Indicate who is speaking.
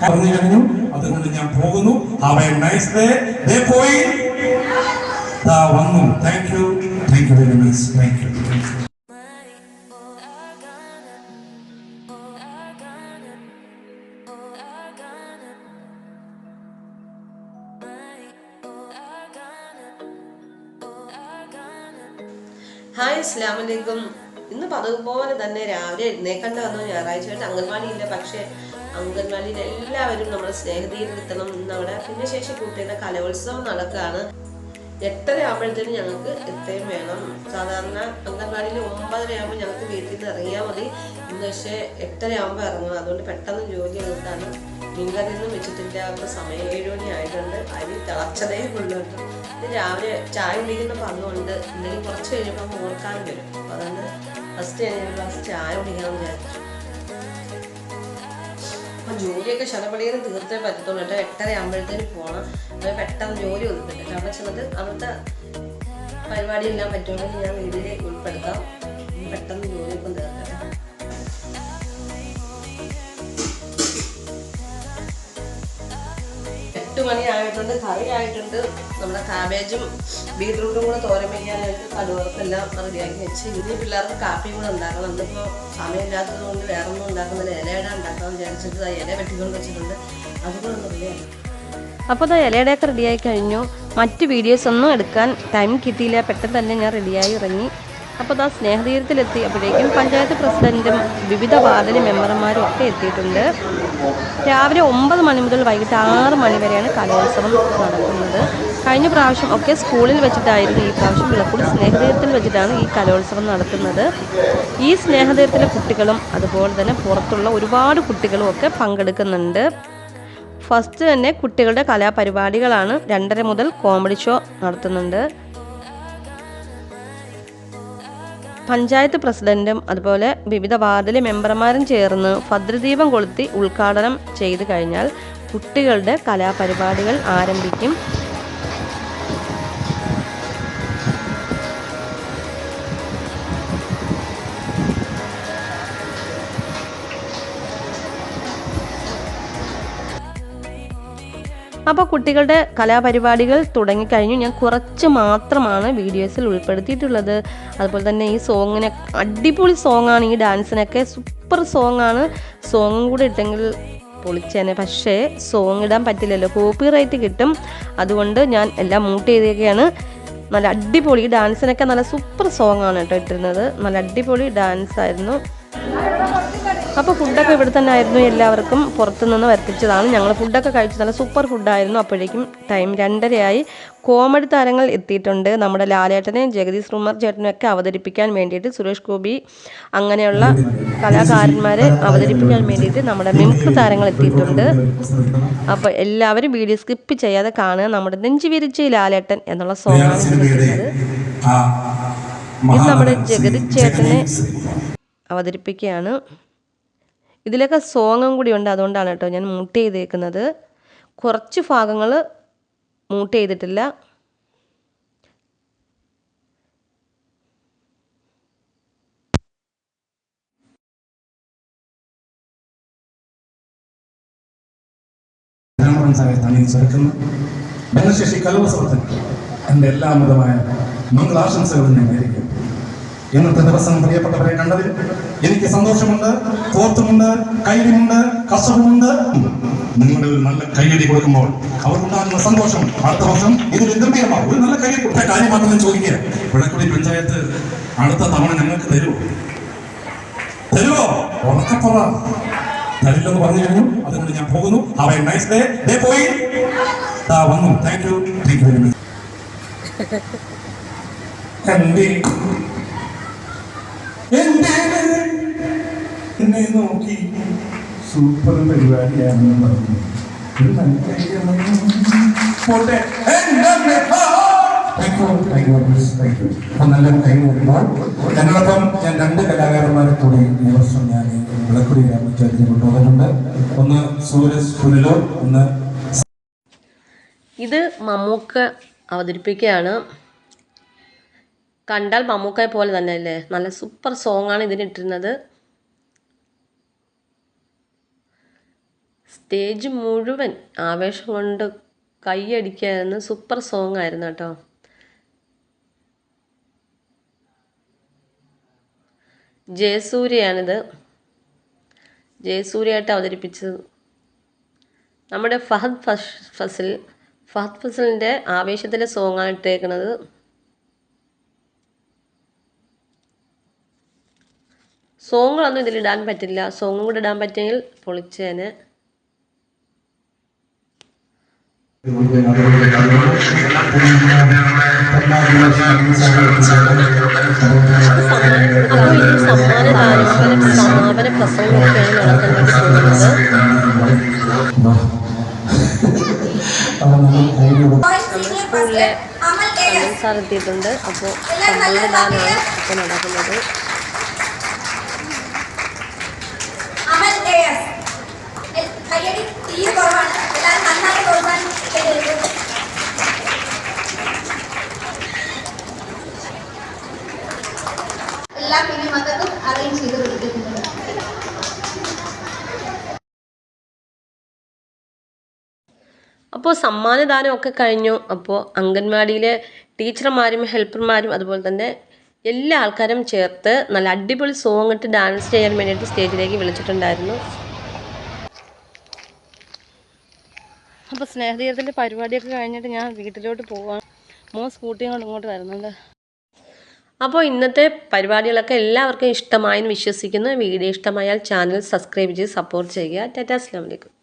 Speaker 1: പറഞ്ഞു അതുകൊണ്ട് ഞാൻ പോകുന്നു ഹാവ് എ നൈസ് ഡേ ദേ പോയി വന്നു thank you thank you very much thank you
Speaker 2: hi അസ്ലാം ഇന്ന് പതിവുപോലെ തന്നെ രാവിലെ എഴുന്നേക്കണ്ട വന്നു. ഞായറാഴ്ചയായിട്ട് അംഗൻവാടി ഇല്ല പക്ഷേ അംഗൻവാടിയിൽ എല്ലാവരും നമ്മുടെ സ്നേഹതീരെത്തണം അവിടെ ഭിന്നശേഷി കുട്ടിയുടെ കലോത്സവം നടക്കുകയാണ്. എട്ടര ആകുമ്പോഴത്തേനും ഞങ്ങൾക്ക് എത്രയും വേണം. സാധാരണ അംഗൻവാടിയിൽ ഒമ്പതര ആകുമ്പോൾ ഞങ്ങൾക്ക് വീട്ടിൽ നിന്ന് ഇറങ്ങിയാൽ മതി. ഇന്ന് പക്ഷേ എട്ടര ആകുമ്പോൾ ഇറങ്ങണം. അതുകൊണ്ട് പെട്ടെന്ന് ജോലി തീർത്താണ് വെച്ചിട്ടില്ല വെച്ചിട്ടില്ലാത്ത സമയം ഏഴ് മണി ആയിട്ടുണ്ട് അരി തിളച്ചതേ ഉള്ളുണ്ട് ഇത് രാവിലെ ചായ കുടിക്കുന്ന പങ്കുണ്ട്. എന്തെങ്കിലും കുറച്ച് കഴിയുമ്പോൾ മോർക്കാൻ വരും. അപ്പോൾ അതുകൊണ്ട് ഫസ്റ്റ് ഞാൻ ഒരു ഗ്ലാസ് ചായ കുടിക്കാൻ വിചാരിച്ചു. അപ്പം ജോലിയൊക്കെ ശതപടിയും തീർത്തേ പറ്റത്തുള്ളൂ കേട്ടോ. എട്ടര ആകുമ്പോഴത്തേന് പോകണം അത് പെട്ടെന്ന് ജോലി ഒതുക്കില്ല അവിടെ ചിലത് അവിടുത്തെ പരിപാടിയെല്ലാം പറ്റുമെങ്കിൽ ഞാൻ വീട്ടിലേക്ക് ഉൾപ്പെടുത്താം. പെട്ടെന്ന് ജോലിയൊക്കെ മണി ആയിട്ടുണ്ട് കറി ആയിട്ടുണ്ട് നമ്മുടെ കാബേജും ബീട്രൂട്ടും കൂടെ തോരൻ വയ്ക്കാനായിട്ട് കടുവർക്കെല്ലാം റെഡിയാക്കി വെച്ച്. ഇനി പിള്ളേർക്ക് കാപ്പിയും കൂടെ ഉണ്ടാക്കണം. ഇന്നിപ്പോൾ സമയമില്ലാത്തത് കൊണ്ട് വേറെ ഒന്നും ഉണ്ടാക്കുന്നില്ല. ഇലയുടെ ഉണ്ടാക്കാമെന്ന് വിചാരിച്ചിട്ട് ഇല വെട്ടിക്കൊണ്ട് വെച്ചിട്ടുണ്ട്. അതുകൂടെ ഒന്ന്
Speaker 3: അപ്പോൾ അത് ഇലയുടെയൊക്കെ റെഡിയായി കഴിഞ്ഞു. മറ്റ് വീഡിയോസ് ഒന്നും എടുക്കാൻ ടൈം കിട്ടിയില്ല. പെട്ടെന്ന് തന്നെ ഞാൻ റെഡിയായി ഇറങ്ങി അപ്പോൾ ആ സ്നേഹതീരത്തിലെത്തി. അപ്പോഴേക്കും പഞ്ചായത്ത് പ്രസിഡന്റും വിവിധ വാർഡിലെ മെമ്പർമാരും ഒക്കെ എത്തിയിട്ടുണ്ട്. രാവിലെ ഒമ്പത് മണി മുതൽ വൈകിട്ട് ആറ് മണി വരെയാണ് കലോത്സവം നടക്കുന്നത്. കഴിഞ്ഞ പ്രാവശ്യം ഒക്കെ സ്കൂളിൽ വെച്ചിട്ടായിരുന്നു ഈ പ്രാവശ്യം വിളക്കുടി സ്നേഹതീരത്തിൽ വെച്ചിട്ടാണ് ഈ കലോത്സവം നടത്തുന്നത് ഈ സ്നേഹതീരത്തിലെ കുട്ടികളും അതുപോലെ തന്നെ പുറത്തുള്ള ഒരുപാട് കുട്ടികളും ഒക്കെ പങ്കെടുക്കുന്നുണ്ട്. ഫസ്റ്റ് തന്നെ കുട്ടികളുടെ കലാപരിപാടികളാണ് രണ്ടര മുതൽ കോമഡി ഷോ നടത്തുന്നുണ്ട്. പഞ്ചായത്ത് പ്രസിഡന്റും അതുപോലെ വിവിധ വാർഡിലെ മെമ്പർമാരും ചേർന്ന് ഭദ്രദീപം കൊളുത്തി ഉദ്ഘാടനം ചെയ്തു കഴിഞ്ഞാൽ കുട്ടികളുടെ കലാപരിപാടികൾ ആരംഭിക്കും. അപ്പോൾ കുട്ടികളുടെ കലാപരിപാടികൾ തുടങ്ങിക്കഴിഞ്ഞു. ഞാൻ കുറച്ച് മാത്രമാണ് വീഡിയോസിൽ ഉൾപ്പെടുത്തിയിട്ടുള്ളത്. അതുപോലെ തന്നെ ഈ സോങ്ങിനെ അടിപൊളി സോങ്ങാണ് ഈ ഡാൻസിനൊക്കെ സൂപ്പർ സോങ്ങാണ്. സോങ്ങും കൂടെ ഇട്ടെങ്കിൽ പൊളിച്ചേനെ. പക്ഷേ സോങ് ഇടാൻ പറ്റില്ലല്ലോ. കോപ്പി റൈറ്റ് കിട്ടും. അതുകൊണ്ട് ഞാൻ എല്ലാം മൂട്ട് ചെയ്തൊക്കെയാണ് നല്ല അടിപൊളി ഡാൻസിനൊക്കെ നല്ല സൂപ്പർ സോങ്ങാണ് കേട്ടോ ഇട്ടിരുന്നത്. നല്ല അടിപൊളി ഡാൻസ് ആയിരുന്നു അപ്പോൾ ഫുഡൊക്കെ ഇവിടെ തന്നെ ആയിരുന്നു എല്ലാവർക്കും പുറത്തുനിന്ന് വരുത്തിച്ചതാണ്. ഞങ്ങൾ ഫുഡൊക്കെ കഴിച്ചു നല്ല സൂപ്പർ ഫുഡായിരുന്നു അപ്പോഴേക്കും ടൈം രണ്ടരയായി. കോമഡി താരങ്ങൾ എത്തിയിട്ടുണ്ട്. നമ്മുടെ ലാലേട്ടനെയും ജഗദീഷ് കുമാർ ചേട്ടനും ഒക്കെ അവതരിപ്പിക്കാൻ വേണ്ടിയിട്ട് സുരേഷ് ഗോപി അങ്ങനെയുള്ള കലാകാരന്മാരെ അവതരിപ്പിക്കാൻ വേണ്ടിയിട്ട് നമ്മുടെ മിമിക്രി താരങ്ങൾ എത്തിയിട്ടുണ്ട്. അപ്പോൾ എല്ലാവരും വീഡിയോ സ്കിപ്പ് ചെയ്യാതെ കാണുക. നമ്മുടെ നെഞ്ചു വിരിച്ച് ലാലേട്ടൻ എന്നുള്ള സോങ്ങാണ് ഇത് നമ്മുടെ ജഗതി ചേട്ടനെ അവതരിപ്പിക്കുകയാണ്. ഇതിലൊക്കെ സോങ്ങും കൂടി ഉണ്ട് അതുകൊണ്ടാണ് കേട്ടോ ഞാൻ മൂട്ട് ചെയ്തേക്കുന്നത്. കുറച്ച് ഭാഗങ്ങൾ മൂട്ട് ചെയ്തിട്ടില്ല.
Speaker 1: ചേർക്കുന്നത് ഭിന്നശേഷി കലോത്സവത്തിന് എന്റെ എല്ലാ മതമായ മംഗളാശംസകളും ഞാൻ നേരിടുന്നു ഇന്നത്തെ ദിവസം പ്രിയപ്പെട്ടവരെ കണ്ടതിൽ എനിക്ക് സന്തോഷമുണ്ട് തോർത്തുമുണ്ട് കൈരിമുണ്ട് കസവുമുണ്ട് നിങ്ങളുടെ ഒരു നല്ല കൈയടി കൊടുക്കുമ്പോൾ അവർക്കുണ്ടാകുന്ന സന്തോഷം അടുത്ത വർഷം ഇതിൽ ഗംഭീരമാവും ഒരു നല്ല കൈയടി കൊടുത്ത കാര്യം മാത്രം ചോദിക്കുക. വിളക്കുടി പഞ്ചായത്ത് അടുത്ത തവണ ഞങ്ങൾക്ക് തരുമോ തരുമോ ഉറക്കപ്പുറ. തരില്ലെന്ന് പറഞ്ഞു കഴിഞ്ഞു. അതുകൊണ്ട് ഞാൻ പോകുന്നു. ഹാവ് എ നൈസ് ഡേ ഡേ പോയി. വന്നു. Thank you thank you very much എന്നെ നോക്കി സൂപ്പർ പരിപാടിയാണെന്ന് പറഞ്ഞു. ഒരു പോട്ടെ. ഞങ്ങളൊപ്പം ഞാൻ രണ്ട് കലാകാരന്മാരെ കൂടി ഈ വർഷം ഞാൻ വിളക്കുടി ഗ്രാമപഞ്ചായത്തിന് കൊണ്ടുവന്നിട്ടുണ്ട് ഒന്ന് സൂരജ് പുനലൂർ ഒന്ന്
Speaker 2: ഇത് മമ്മൂക്ക അവതരിപ്പിക്കുകയാണ്.
Speaker 3: കണ്ടാൽ മമ്മൂക്കയെ പോലെ തന്നെ അല്ലേ? നല്ല സൂപ്പർ സോങ്ങാണ് ഇതിനിട്ടിരുന്നത് സ്റ്റേജ് മുഴുവൻ ആവേശം കൊണ്ട് കൈയടിക്കുന്ന സൂപ്പർ സോങ് ആയിരുന്നു കേട്ടോ. ജയസൂര്യയാണിത്. ജയസൂര്യയായിട്ട് അവതരിപ്പിച്ചത്. നമ്മുടെ ഫഹദ് ഫസിൽ. ഫഹദ് ഫസലിന്റെ ആവേശത്തിലെ സോങ്ങാണ് ഇട്ടേക്കുന്നത് സോങ്ങുകളൊന്നും ഇതിലിടാൻ പറ്റില്ല. സോങ്ങും കൂടെ ഇടാൻ പറ്റിയെങ്കിൽ പൊളിച്ചേനെ അപ്പോൾ ഈ സമ്മാനദാനങ്ങളും സമാപന പ്രസംഗമൊക്കെയാണ് സ്കൂളിലെ സാർ എത്തിയിട്ടുണ്ട് അപ്പോൾ ഇപ്പോൾ നടക്കുന്നത്
Speaker 4: എല്ലാ മിനി മക്കൾക്കും അറേഞ്ച് ചെയ്ത് കൊടുത്തിട്ടുണ്ട്.
Speaker 3: അപ്പോൾ സമ്മാനദാനം ഒക്കെ കഴിഞ്ഞു. അപ്പോൾ അംഗൻവാടിയിലെ ടീച്ചർമാരും ഹെൽപ്പർമാരും അതുപോലെ തന്നെ എല്ലാ ആൾക്കാരും ചേർത്ത് നല്ല അടിപൊളി സോങ് ഇട്ട് ഡാൻസ് ചെയ്യാൻ വേണ്ടിയിട്ട് സ്റ്റേജിലേക്ക് വിളിച്ചിട്ടുണ്ടായിരുന്നു. അപ്പോൾ സ്നേഹതീരത്തിന്റെ പരിപാടിയൊക്കെ കഴിഞ്ഞിട്ട് ഞാൻ വീട്ടിലോട്ട് പോവാണ്. മോൻ സ്കൂട്ടിയും കൊണ്ട് ഇങ്ങോട്ട് വരുന്നുണ്ട്. അപ്പോൾ ഇന്നത്തെ പരിപാടികളൊക്കെ എല്ലാവർക്കും ഇഷ്ടമായെന്ന് വിശ്വസിക്കുന്നു. വീഡിയോ ഇഷ്ടമായാൽ ചാനൽ സബ്സ്ക്രൈബ് ചെയ്ത് സപ്പോർട്ട് ചെയ്യുക. ടാറ്റാ അസ്ലാം വലൈക്കും